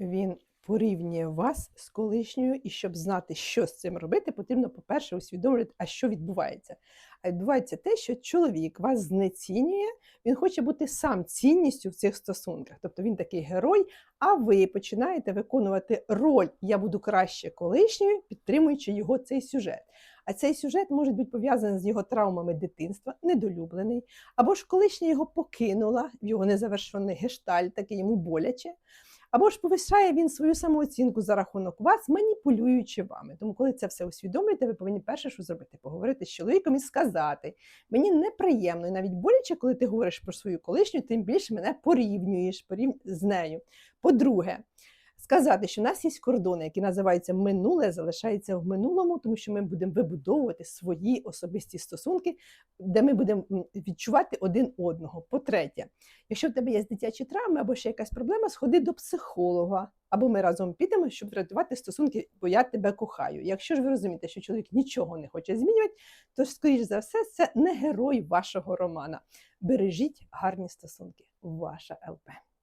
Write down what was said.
Він порівнює вас з колишньою, і щоб знати, що з цим робити, потрібно, по-перше, усвідомлювати, а що відбувається. А відбувається те, що чоловік вас знецінює, він хоче бути сам цінністю в цих стосунках. Тобто він такий герой, а ви починаєте виконувати роль Я буду краще колишньою, підтримуючи його цей сюжет. А цей сюжет може бути пов'язаний з його травмами дитинства, недолюблений, або ж колишня його покинула в його незавершений гештальт, таке йому боляче. Або ж повишає він свою самооцінку за рахунок вас, маніпулюючи вами. Тому, коли це все усвідомлюєте, ви повинні перше, що зробити, поговорити з чоловіком і сказати: мені неприємно і навіть боляче, коли ти говориш про свою колишню, тим більше мене порівнюєш порів... з нею. По-друге, сказати, що в нас є кордони, які називаються минуле, залишається в минулому, тому що ми будемо вибудовувати свої особисті стосунки, де ми будемо відчувати один одного. По-третє, якщо в тебе є дитячі травми або ще якась проблема, сходи до психолога. Або ми разом підемо, щоб врятувати стосунки, бо я тебе кохаю. Якщо ж ви розумієте, що чоловік нічого не хоче змінювати, то скоріш за все, це не герой вашого романа. Бережіть гарні стосунки. Ваша ЛП.